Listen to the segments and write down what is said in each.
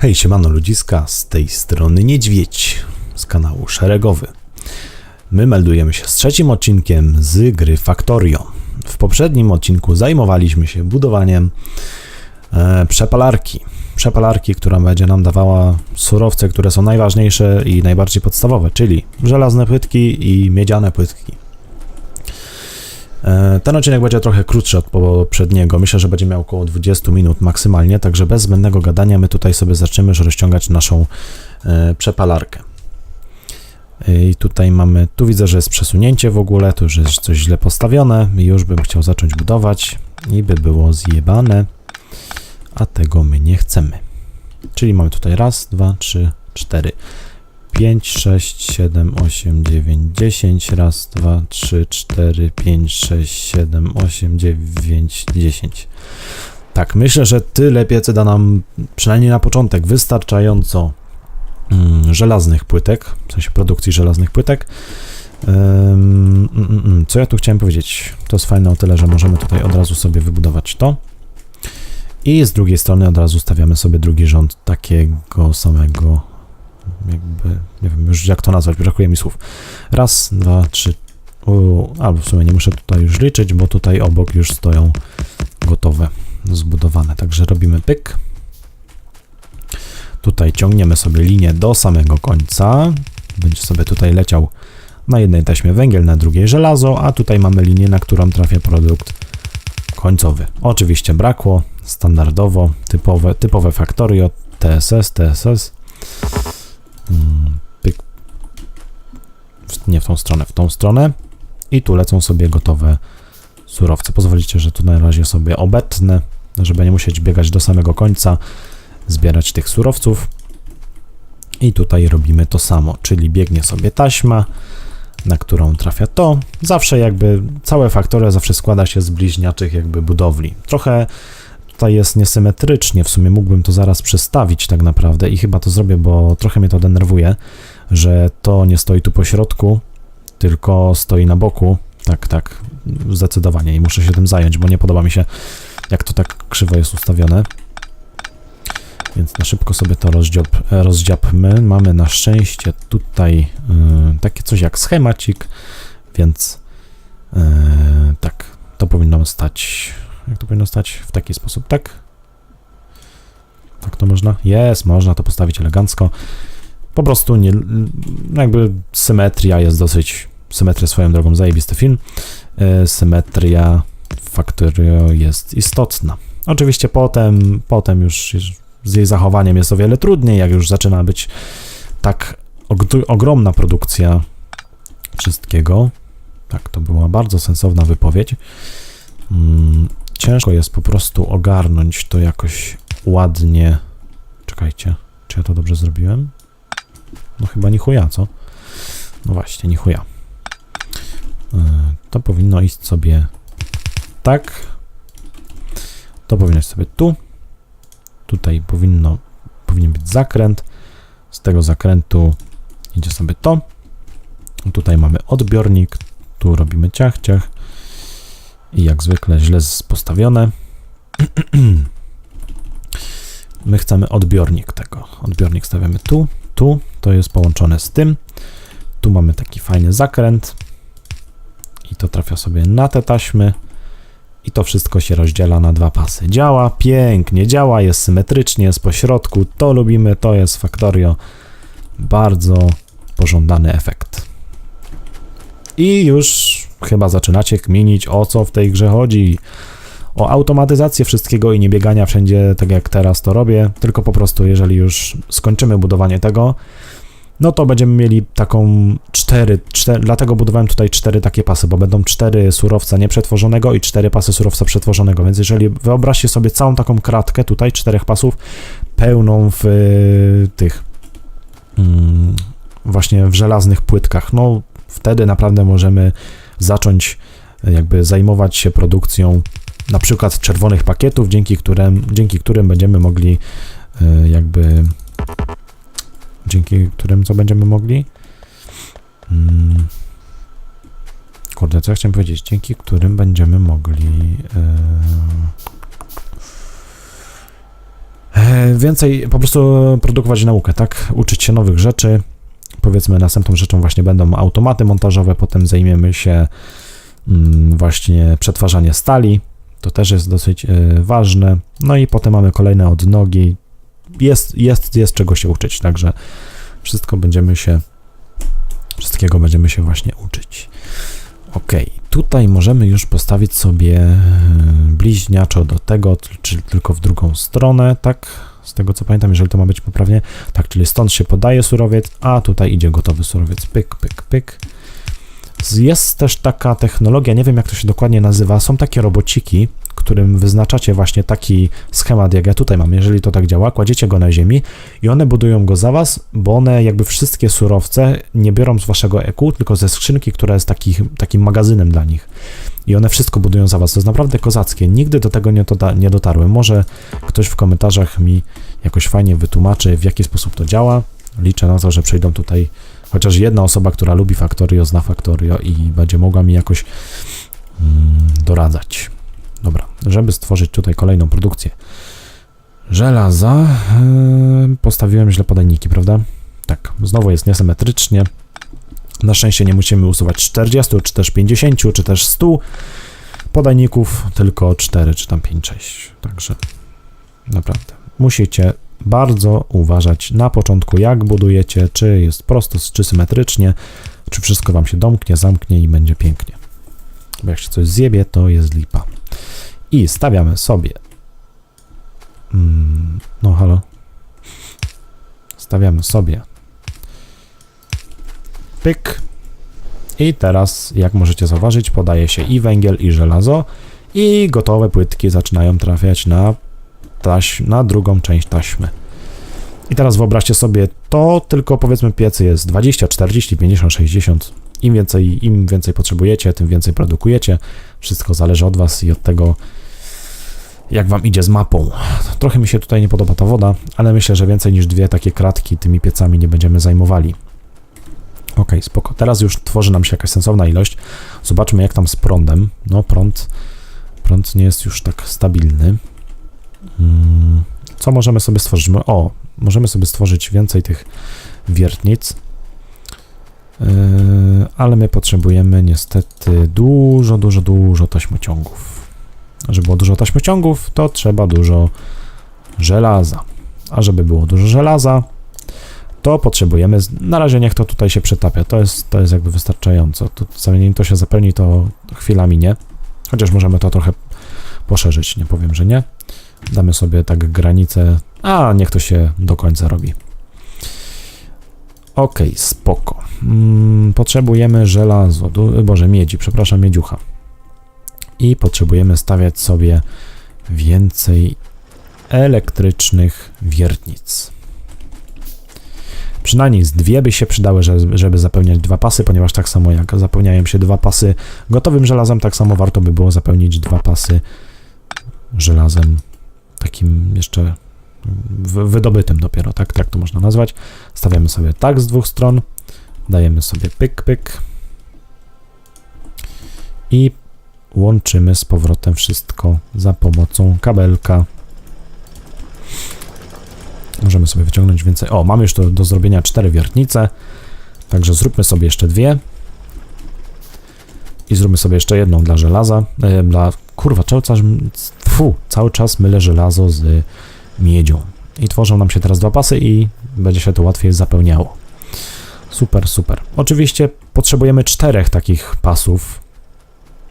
Hej, siemano ludziska, z tej strony Niedźwiedź, z kanału Szeregowy. My meldujemy się z trzecim odcinkiem z gry Factorio. W poprzednim odcinku zajmowaliśmy się budowaniem e, przepalarki. Przepalarki, która będzie nam dawała surowce, które są najważniejsze i najbardziej podstawowe, czyli żelazne płytki i miedziane płytki. E, Ten odcinek będzie trochę krótszy od poprzedniego. Myślę, że będzie miał około 20 minut maksymalnie, także bez zbędnego gadania my tutaj sobie zaczniemy już rozciągać naszą e, przepalarkę. E, I tutaj mamy, tu widzę, że jest przesunięcie w ogóle, tu już jest coś źle postawione już bym chciał zacząć budować i by było zjebane, a tego my nie chcemy. Czyli mamy tutaj raz, dwa, trzy, cztery. 5, 6, 7, 8, 9, 10. Raz, 2, 3, 4, 5, 6, 7, 8, 9, 10. Tak, myślę, że tyle piecy da nam przynajmniej na początek wystarczająco mm, żelaznych płytek, w sensie produkcji żelaznych płytek. Mm, mm, mm. co ja tu chciałem powiedzieć? To jest fajne o tyle, że możemy tutaj od razu sobie wybudować to. I z drugiej strony od razu stawiamy sobie drugi rząd takiego samego jakby, nie wiem już jak to nazwać, brakuje mi słów. Raz, dwa, trzy, u, albo w sumie nie muszę tutaj już liczyć, bo tutaj obok już stoją gotowe, zbudowane. Także robimy pyk. Tutaj ciągniemy sobie linię do samego końca. Będzie sobie tutaj leciał na jednej taśmie węgiel, na drugiej żelazo, a tutaj mamy linię, na którą trafia produkt końcowy. Oczywiście brakło, standardowo, typowe, typowe Factorio, TSS, TSS. Mm, Pyk. Nie w tą stronę, w tą stronę. I tu lecą sobie gotowe surowce. Pozwolicie, że tu na razie sobie obetnę, żeby nie musieć biegać do samego końca, zbierać tych surowców. I tutaj robimy to samo, czyli biegnie sobie taśma, na którą trafia to. Zawsze jakby całe faktory zawsze składa się z bliźniaczych jakby budowli. Trochę tutaj jest niesymetrycznie, w sumie mógłbym to zaraz przestawić tak naprawdę i chyba to zrobię, bo trochę mnie to denerwuje, że to nie stoi tu po środku, tylko stoi na boku. Tak, tak, zdecydowanie i muszę się tym zająć, bo nie podoba mi się, jak to tak krzywo jest ustawione. Więc na szybko sobie to rozdziapmy. Mamy na szczęście tutaj y, takie coś jak schemacik, więc y, tak, to powinno stać jak to powinno stać? W taki sposób, tak? Tak to można? Jest, można to postawić elegancko. Po prostu nie, no jakby symetria jest dosyć, symetria swoją drogą, zajebisty film. E, symetria Factorio jest istotna. Oczywiście potem, potem już z jej zachowaniem jest o wiele trudniej, jak już zaczyna być tak og- ogromna produkcja wszystkiego. Tak, to była bardzo sensowna wypowiedź. Ciężko jest po prostu ogarnąć to jakoś ładnie. Czekajcie, czy ja to dobrze zrobiłem? No chyba nie chuja, co? No właśnie, nie chuja. Yy, To powinno iść sobie tak. To powinno iść sobie tu. Tutaj powinno, powinien być zakręt. Z tego zakrętu idzie sobie to. Tutaj mamy odbiornik. Tu robimy ciach, ciach. I jak zwykle źle postawione. My chcemy odbiornik tego. Odbiornik stawiamy tu, tu. To jest połączone z tym. Tu mamy taki fajny zakręt. I to trafia sobie na te taśmy. I to wszystko się rozdziela na dwa pasy. Działa pięknie, działa, jest symetrycznie, jest po środku. To lubimy, to jest Factorio. Bardzo pożądany efekt. I już chyba zaczynacie kminić, o co w tej grze chodzi. O automatyzację wszystkiego i nie biegania wszędzie, tak jak teraz to robię, tylko po prostu, jeżeli już skończymy budowanie tego, no to będziemy mieli taką cztery, cztery, dlatego budowałem tutaj cztery takie pasy, bo będą cztery surowca nieprzetworzonego i cztery pasy surowca przetworzonego, więc jeżeli wyobraźcie sobie całą taką kratkę tutaj, czterech pasów, pełną w y, tych mm, właśnie w żelaznych płytkach, no wtedy naprawdę możemy zacząć e, jakby zajmować się produkcją na przykład czerwonych pakietów, dzięki którym, dzięki którym będziemy mogli e, jakby dzięki którym co będziemy mogli mm, kurde, co ja chciałem powiedzieć, dzięki którym będziemy mogli E, Więcej po prostu produkować naukę, tak? Uczyć się nowych rzeczy. Powiedzmy, następną rzeczą właśnie będą automaty montażowe, potem zajmiemy się mm, właśnie przetwarzanie stali. To też jest dosyć e, ważne. No i potem mamy kolejne odnogi. Jest, jest, jest czego się uczyć, także wszystko będziemy się, wszystkiego będziemy się właśnie uczyć. Ok, tutaj możemy już postawić sobie e, bliźniaczo do tego, czy tylko w drugą stronę, tak? Z tego co pamiętam, jeżeli to ma być poprawnie. Tak, czyli stąd się podaje surowiec, a tutaj idzie gotowy surowiec. Pyk, pyk, pyk. Jest też taka technologia, nie wiem jak to się dokładnie nazywa, są takie robociki, którym wyznaczacie właśnie taki schemat, jak ja tutaj mam. Jeżeli to tak działa, kładziecie go na ziemi i one budują go za was, bo one jakby wszystkie surowce nie biorą z waszego EQ, tylko ze skrzynki, która jest takich, takim magazynem dla nich. I one wszystko budują za was. To jest naprawdę kozackie. Nigdy do tego nie, doda- nie dotarłem. Może ktoś w komentarzach mi jakoś fajnie wytłumaczy, w jaki sposób to działa. Liczę na to, że przyjdą tutaj chociaż jedna osoba, która lubi Factorio, zna Factorio i będzie mogła mi jakoś mm, doradzać. Dobra, żeby stworzyć tutaj kolejną produkcję żelaza, yy, postawiłem źle podajniki, prawda? Tak, znowu jest niesymetrycznie. Na szczęście nie musimy usuwać 40, czy też 50, czy też 100 podajników, tylko 4, czy tam 5, 6. Także naprawdę musicie bardzo uważać na początku, jak budujecie, czy jest prosto, czy symetrycznie, czy wszystko wam się domknie, zamknie i będzie pięknie. Bo jak się coś zjebie, to jest lipa. I stawiamy sobie. Mm, no, halo. Stawiamy sobie. Pyk. I teraz, jak możecie zauważyć, podaje się i węgiel, i żelazo, i gotowe płytki zaczynają trafiać na, taś, na drugą część taśmy. I teraz wyobraźcie sobie to, tylko powiedzmy piecy jest 20, 40, 50, 60. Im więcej, im więcej potrzebujecie, tym więcej produkujecie. Wszystko zależy od Was i od tego, jak Wam idzie z mapą. Trochę mi się tutaj nie podoba ta woda, ale myślę, że więcej niż dwie takie kratki tymi piecami nie będziemy zajmowali. Ok, spoko. Teraz już tworzy nam się jakaś sensowna ilość. Zobaczmy, jak tam z prądem. No, prąd, prąd nie jest już tak stabilny. Mm, Co możemy sobie stworzyć? O, możemy sobie stworzyć więcej tych wiertnic. Yy, ale my potrzebujemy niestety dużo, dużo, dużo taśmociągów. Żeby było dużo taśmociągów, to trzeba dużo żelaza. A żeby było dużo żelaza, to potrzebujemy. Na razie niech to tutaj się przetapia. To jest, to jest jakby wystarczająco. To, zanim to się zapełni, to chwila minie. Chociaż możemy to trochę poszerzyć, nie powiem, że nie. Damy sobie tak granicę, a niech to się do końca robi. Ok, spoko. Mm, potrzebujemy żelazo, du- boże, miedzi, przepraszam, miedziucha. I potrzebujemy stawiać sobie więcej elektrycznych wiertnic. Przynajmniej z dwie by się przydały, żeby, zapełniać dwa pasy, ponieważ tak samo jak zapełniają się dwa pasy gotowym żelazem, tak samo warto by było zapełnić dwa pasy żelazem takim jeszcze wydobytym dopiero, tak, tak to można nazwać. Stawiamy sobie tak z dwóch stron, dajemy sobie pyk, pyk i łączymy z powrotem wszystko za pomocą kabelka. Możemy sobie wyciągnąć więcej. O, mamy już do, do zrobienia cztery wiertnice, także zróbmy sobie jeszcze dwie. I zróbmy sobie jeszcze jedną dla żelaza. E, dla kurwa, cały czas, fu, cały czas mylę żelazo z miedzią. I tworzą nam się teraz dwa pasy i będzie się to łatwiej zapełniało. Super, super. Oczywiście potrzebujemy czterech takich pasów,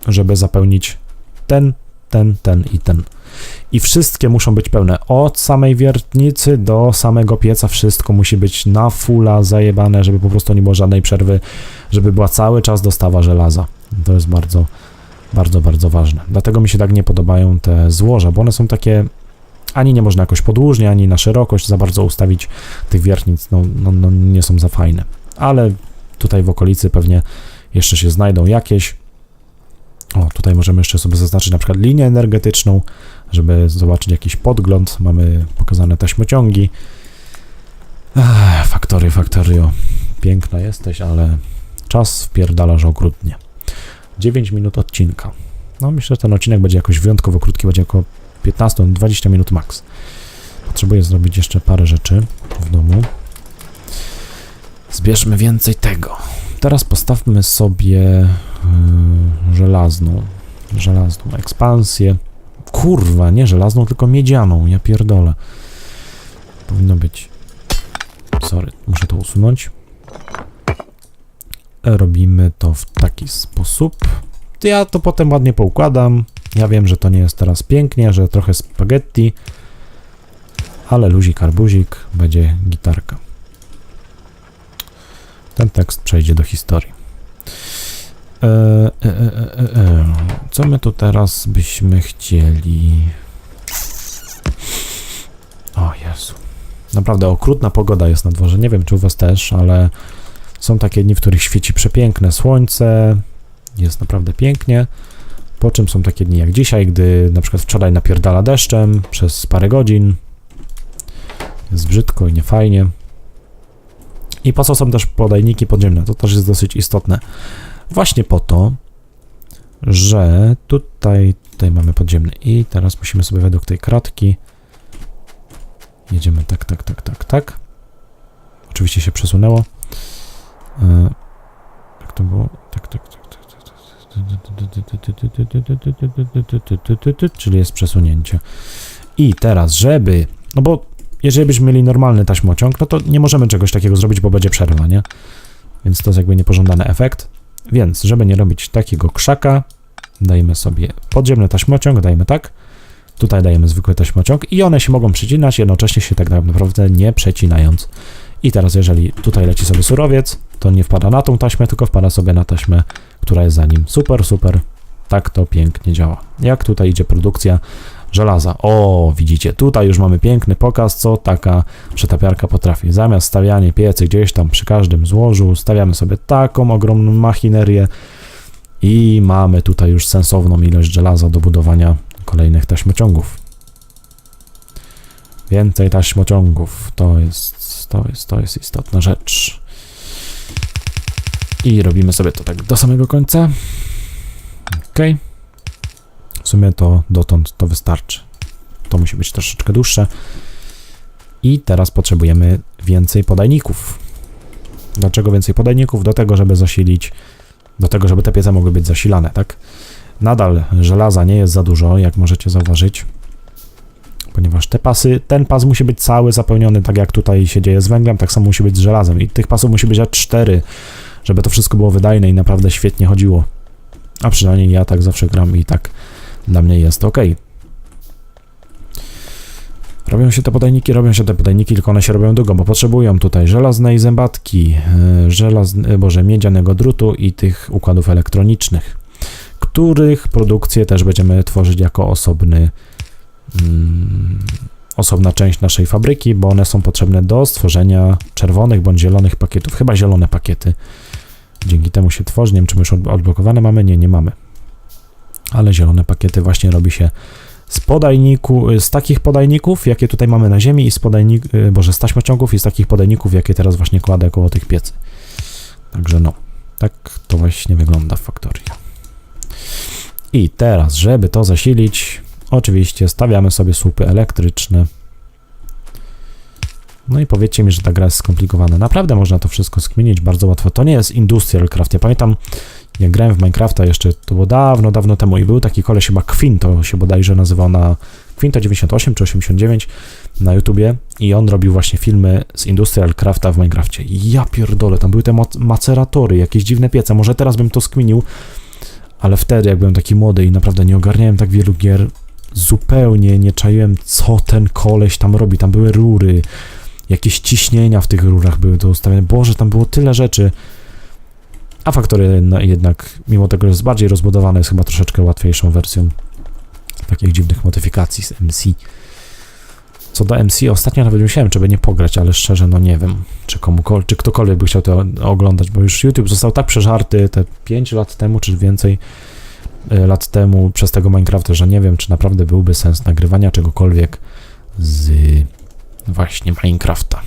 żeby zapełnić ten, ten, ten i ten. I wszystkie muszą być pełne. Od samej wiertnicy do samego pieca wszystko musi być na fulla zajebane, żeby po prostu nie było żadnej przerwy, żeby była cały czas dostawa żelaza. To jest bardzo, bardzo, bardzo ważne. Dlatego mi się tak nie podobają te złoża, bo one są takie ani nie można jakoś podłużnie, ani na szerokość za bardzo ustawić tych wiertnic, no, no, no nie są za fajne. Ale tutaj w okolicy pewnie jeszcze się znajdą jakieś. O, tutaj możemy jeszcze sobie zaznaczyć na przykład linię energetyczną, żeby zobaczyć jakiś podgląd. Mamy pokazane taśmociągi. Ech, faktory, faktorio. Piękna jesteś, ale czas wpierdalasz okrutnie. 9 minut odcinka. No myślę, że ten odcinek będzie jakoś wyjątkowo krótki, będzie około 15-20 minut max. Potrzebuję zrobić jeszcze parę rzeczy w domu. Zbierzmy więcej tego. Teraz postawmy sobie yy, żelazną, żelazną ekspansję. Kurwa, nie żelazną, tylko miedzianą, ja pierdolę. Powinno być. Sorry, muszę to usunąć. Robimy to w taki sposób. Ja to potem ładnie poukładam. Ja wiem, że to nie jest teraz pięknie, że trochę spaghetti, ale luzik, arbuzik, będzie gitarka. Ten tekst przejdzie do historii. E, e, e, e, e. Co my tu teraz byśmy chcieli? O Jezu. Naprawdę okrutna pogoda jest na dworze. Nie wiem, czy u was też, ale są takie dni, w których świeci przepiękne słońce. Jest naprawdę pięknie. Po czym są takie dni jak dzisiaj, gdy na przykład wczoraj napierdala deszczem przez parę godzin. Jest brzydko i niefajnie. I po co są też podajniki podziemne? To też jest dosyć istotne. Właśnie po to, że tutaj, tutaj mamy podziemny i teraz musimy sobie według tej kratki jedziemy tak, tak, tak, tak, tak. Oczywiście się przesunęło. E, Jak to było? Tak, tak, tak, tak, tak. Czyli jest przesunięcie. I teraz, żeby, no bo jeżeli byśmy mieli normalny taśmociąg, no to nie możemy czegoś takiego zrobić, bo będzie przerwa, nie? Więc to jest jakby niepożądany efekt. Więc, żeby nie robić takiego krzaka, dajemy sobie podziemny taśmociąg, dajemy tak. Tutaj dajemy zwykły taśmociąg i one się mogą przecinać, jednocześnie się tak naprawdę nie przecinając. I teraz, jeżeli tutaj leci sobie surowiec, to nie wpada na tą taśmę, tylko wpada sobie na taśmę, która jest za nim. Super, super. Tak to pięknie działa. Jak tutaj idzie produkcja żelaza. O, widzicie, tutaj już mamy piękny pokaz, co taka przetapiarka potrafi. Zamiast stawianie piecy gdzieś tam przy każdym złożu, stawiamy sobie taką ogromną machinerię i mamy tutaj już sensowną ilość żelaza do budowania kolejnych taśmociągów. Więcej taśmociągów, to jest, to jest, to jest istotna rzecz. I robimy sobie to tak do samego końca. Ok. W sumie to dotąd to wystarczy. To musi być troszeczkę dłuższe. I teraz potrzebujemy więcej podajników. Dlaczego więcej podajników? Do tego, żeby zasilić, do tego, żeby te piece mogły być zasilane, tak? Nadal żelaza nie jest za dużo, jak możecie zauważyć, ponieważ te pasy, ten pas musi być cały zapełniony, tak jak tutaj się dzieje z węglem, tak samo musi być z żelazem. I tych pasów musi być aż 4, żeby to wszystko było wydajne i naprawdę świetnie chodziło. A przynajmniej ja tak zawsze gram i tak dla mnie jest ok. Robią się te podajniki, robią się te podajniki, tylko one się robią długo, bo potrzebują tutaj żelaznej zębatki, e, żelazny, boże, miedzianego drutu i tych układów elektronicznych, których produkcję też będziemy tworzyć jako osobny, mm, osobna część naszej fabryki, bo one są potrzebne do stworzenia czerwonych bądź zielonych pakietów, chyba zielone pakiety. Dzięki temu się tworzy, nie wiem czy my już od- odblokowane mamy, nie, nie mamy ale zielone pakiety właśnie robi się z podajniku, z takich podajników, jakie tutaj mamy na ziemi i z podajnik, y, boże, z taśmociągów i z takich podajników, jakie teraz właśnie kładę koło tych piecy. Także no, tak to właśnie wygląda w faktorii. I teraz, żeby to zasilić, oczywiście stawiamy sobie słupy elektryczne. No i powiedzcie mi, że ta gra jest skomplikowana. Naprawdę można to wszystko skminić bardzo łatwo. To nie jest Industrial Craft. Ja pamiętam, jak grałem w Minecrafta jeszcze, to było dawno, dawno temu i był taki koleś chyba Queen, to się bodajże nazywał na Quinto 98 czy 89 na YouTubie i on robił właśnie filmy z Industrial Crafta w Minecrafcie. Ja pierdolę, tam były te maceratory, jakieś dziwne piece, może teraz bym to skminił, ale wtedy, jak byłem taki młody i naprawdę nie ogarniałem tak wielu gier, zupełnie nie czaiłem, co ten koleś tam robi. Tam były rury, jakieś ciśnienia w tych rurach były do ustawienia. Boże, tam było tyle rzeczy. A Factory jednak, mimo tego, że jest bardziej rozbudowane, jest chyba troszeczkę łatwiejszą wersją takich dziwnych modyfikacji z MC. Co do MC, ostatnio nawet myślałem, czy by nie pograć, ale szczerze, no nie wiem, czy komukolwiek, czy ktokolwiek by chciał to oglądać, bo już YouTube został tak przeżarty te 5 lat temu, czy więcej e, lat temu przez tego Minecrafta, że nie wiem, czy naprawdę byłby sens nagrywania czegokolwiek z właśnie Minecrafta.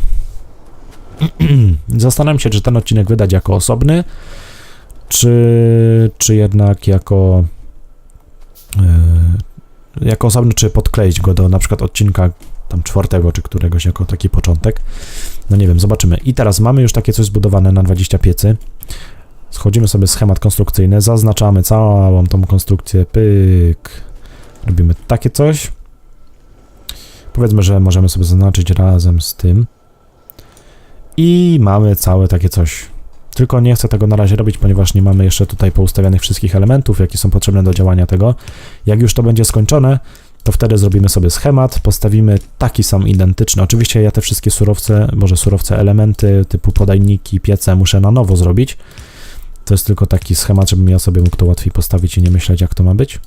Zastanawiam się, czy ten odcinek wydać jako osobny, czy, czy jednak jako yy, jako osobny, czy podkleić go do na przykład odcinka tam czwartego czy któregoś jako taki początek. No nie wiem, zobaczymy. I teraz mamy już takie coś zbudowane na 20 piecy. Schodzimy sobie schemat konstrukcyjny, zaznaczamy całą tą konstrukcję, pyk. Robimy takie coś. Powiedzmy, że możemy sobie zaznaczyć razem z tym. I mamy całe takie coś. Tylko nie chcę tego na razie robić, ponieważ nie mamy jeszcze tutaj poustawianych wszystkich elementów, jakie są potrzebne do działania tego. Jak już to będzie skończone, to wtedy zrobimy sobie schemat, postawimy taki sam identyczny. Oczywiście ja te wszystkie surowce, może surowce elementy typu podajniki, piece muszę na nowo zrobić. To jest tylko taki schemat, żebym ja sobie mógł to łatwiej postawić i nie myśleć jak to ma być.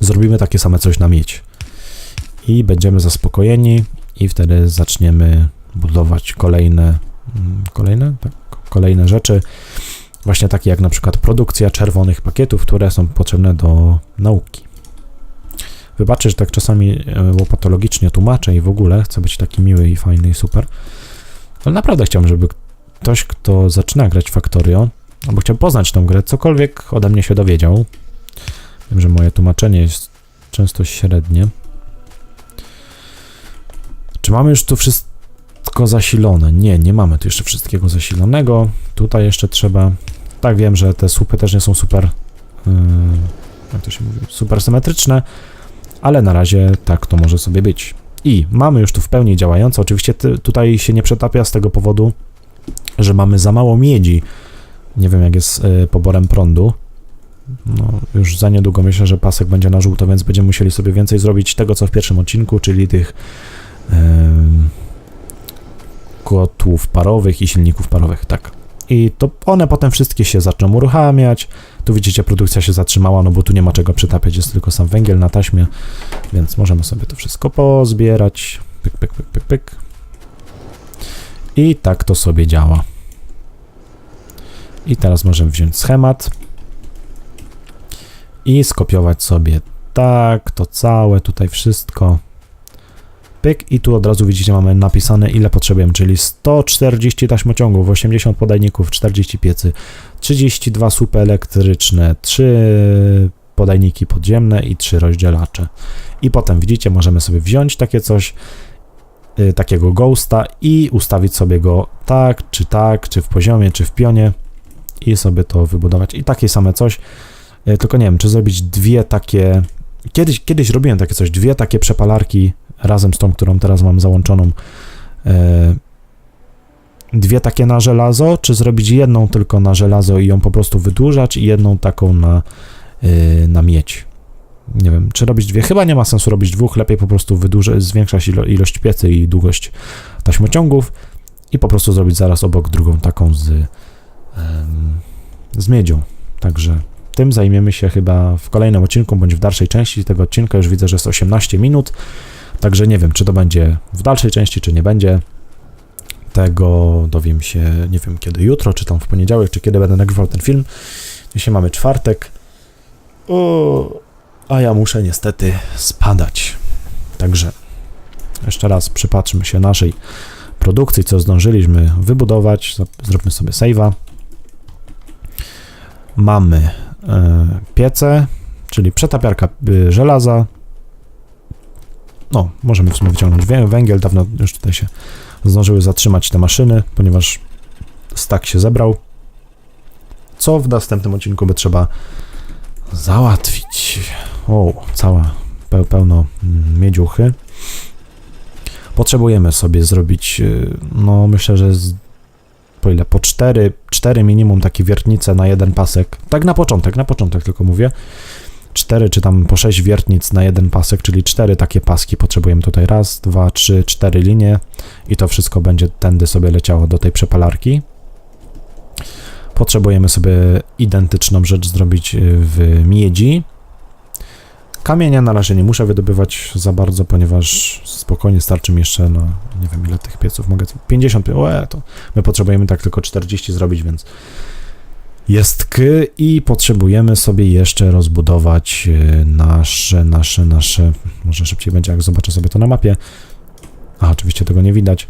Zrobimy takie same coś na miedź. I będziemy zaspokojeni i wtedy zaczniemy budować kolejne, mm, kolejne, tak, kolejne rzeczy. Właśnie takie jak na przykład produkcja czerwonych pakietów, które są potrzebne do nauki. Wybaczę, że tak czasami e, łopatologicznie tłumaczę i w ogóle chcę być taki miły i fajny i super. Ale naprawdę chciałbym, żeby ktoś, kto zaczyna grać Factorio, albo chciał poznać tą grę, cokolwiek ode mnie się dowiedział. Wiem, że moje tłumaczenie jest często średnie. Czy mamy już tu wszystko zasilone? Nie, nie mamy tu jeszcze wszystkiego zasilonego. Tutaj jeszcze trzeba... Tak, wiem, że te słupy też nie są super... Yy, jak to się mówi? Super symetryczne, ale na razie tak to może sobie być. I mamy już tu w pełni działające. Oczywiście ty, tutaj się nie przetapia z tego powodu, że mamy za mało miedzi. Nie wiem, jak jest y, poborem prądu. No, już za niedługo myślę, że pasek będzie na żółto, więc będziemy musieli sobie więcej zrobić tego, co w pierwszym odcinku, czyli tych y, kotłów parowych i silników parowych, tak. I to one potem wszystkie się zaczną uruchamiać. Tu widzicie, produkcja się zatrzymała, no bo tu nie ma czego przytapiać, jest tylko sam węgiel na taśmie, więc możemy sobie to wszystko pozbierać. Pyk, pyk, pyk, pyk, pyk. I tak to sobie działa. I teraz możemy wziąć schemat i skopiować sobie tak, to całe, tutaj wszystko. Pyk i tu od razu widzicie mamy napisane ile potrzebujemy, czyli 140 taśmociągów, 80 podajników, 40 piecy, 32 słupy elektryczne, 3 podajniki podziemne i 3 rozdzielacze. I potem widzicie, możemy sobie wziąć takie coś, y, takiego ghosta i ustawić sobie go tak, czy tak, czy w poziomie, czy w pionie i sobie to wybudować. I takie same coś, y, tylko nie wiem, czy zrobić dwie takie... Kiedyś, kiedyś robiłem takie coś, dwie takie przepalarki razem z tą, którą teraz mam załączoną. E, dwie takie na żelazo, czy zrobić jedną tylko na żelazo i ją po prostu wydłużać i jedną taką na, e, na miedź. Nie wiem, czy robić dwie. Chyba nie ma sensu robić dwóch, lepiej po prostu wydłużać, zwiększać ilo, ilość piecy i długość taśmociągów i po prostu zrobić zaraz obok drugą taką z, z miedzią. Także tym zajmiemy się chyba w kolejnym odcinku, bądź w dalszej części tego odcinka. Już widzę, że jest 18 minut, także nie wiem, czy to będzie w dalszej części, czy nie będzie. Tego dowiem się, nie wiem kiedy jutro, czy tam w poniedziałek, czy kiedy będę nagrywał ten film. Dzisiaj mamy czwartek. O, a ja muszę niestety spadać. Także jeszcze raz przypatrzmy się naszej produkcji, co zdążyliśmy wybudować. Zróbmy sobie save'a. Mamy e, piece, czyli przetapiarka y, żelaza. No, możemy w sumie wyciągnąć wę- węgiel. Dawno już tutaj się zdążyły zatrzymać te maszyny, ponieważ stak się zebrał. Co w następnym odcinku by trzeba załatwić? O, cała pe pełno mm, miedziuchy. Potrzebujemy sobie zrobić, y, no myślę, że z, po ile? Po 4, 4 minimum takie wiertnice na jeden pasek. Tak na początek, na początek tylko mówię. 4 czy tam po 6 wiertnic na jeden pasek, czyli 4 takie paski potrzebujemy tutaj. Raz, dwa, trzy, cztery linie i to wszystko będzie tędy sobie leciało do tej przepalarki. Potrzebujemy sobie identyczną rzecz zrobić y, w miedzi. Kamienia na razie nie muszę wydobywać za bardzo, ponieważ spokojnie starczy mi jeszcze na, nie wiem ile tych pieców mogę, 50, łe, to my potrzebujemy tak tylko 40 zrobić, więc jest k i potrzebujemy sobie jeszcze rozbudować e, nasze, nasze, nasze, może szybciej będzie jak zobaczę sobie to na mapie, a oczywiście tego nie widać,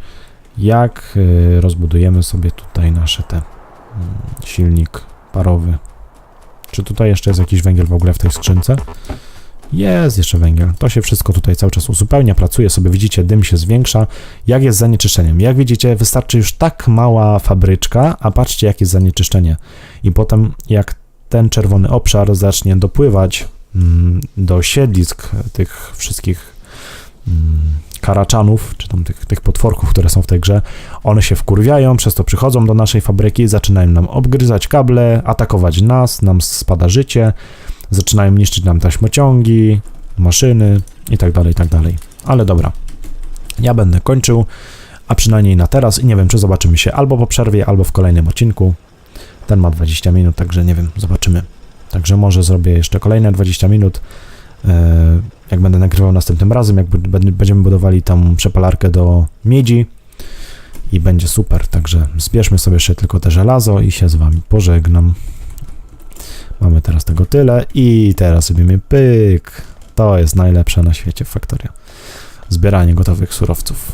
jak e, rozbudujemy sobie tutaj nasze te mm, silnik parowy. Czy tutaj jeszcze jest jakiś węgiel w ogóle w tej skrzynce? Jest jeszcze węgiel. To się wszystko tutaj cały czas uzupełnia, pracuje sobie, widzicie, dym się zwiększa. Jak jest z zanieczyszczeniem? Jak widzicie, wystarczy już tak mała fabryczka, a patrzcie, jak jest zanieczyszczenie. I potem, jak ten czerwony obszar zacznie dopływać mm, do siedlisk tych wszystkich mm, karaczanów, czy tam tych, tych potworków, które są w tej grze, one się wkurwiają, przez to przychodzą do naszej fabryki, zaczynają nam obgryzać kable, atakować nas, nam spada życie, zaczynają niszczyć nam taśmociągi, maszyny i tak dalej, tak dalej. Ale dobra, ja będę kończył, a przynajmniej na teraz i nie wiem, czy zobaczymy się albo po przerwie, albo w kolejnym odcinku. Ten ma 20 minut, także nie wiem, zobaczymy. Także może zrobię jeszcze kolejne 20 minut, e, jak będę nagrywał następnym razem, jak będziemy budowali tam przepalarkę do miedzi i będzie super. Także zbierzmy sobie jeszcze tylko te żelazo i się z wami pożegnam. Mamy teraz tego tyle i teraz robimy pyk. To jest najlepsze na świecie Faktoria. Zbieranie gotowych surowców.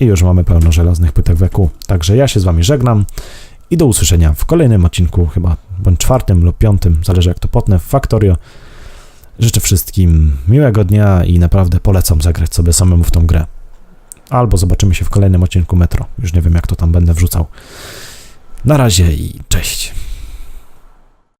I już mamy pełno żelaznych płytek WQ. Także ja się z wami żegnam i do usłyszenia w kolejnym odcinku, chyba bądź czwartym lub piątym, zależy jak to potnę w Factorio. Życzę wszystkim miłego dnia i naprawdę polecam zagrać sobie samemu w tą grę. Albo zobaczymy się w kolejnym odcinku Metro. Już nie wiem jak to tam będę wrzucał. Na razie i cześć.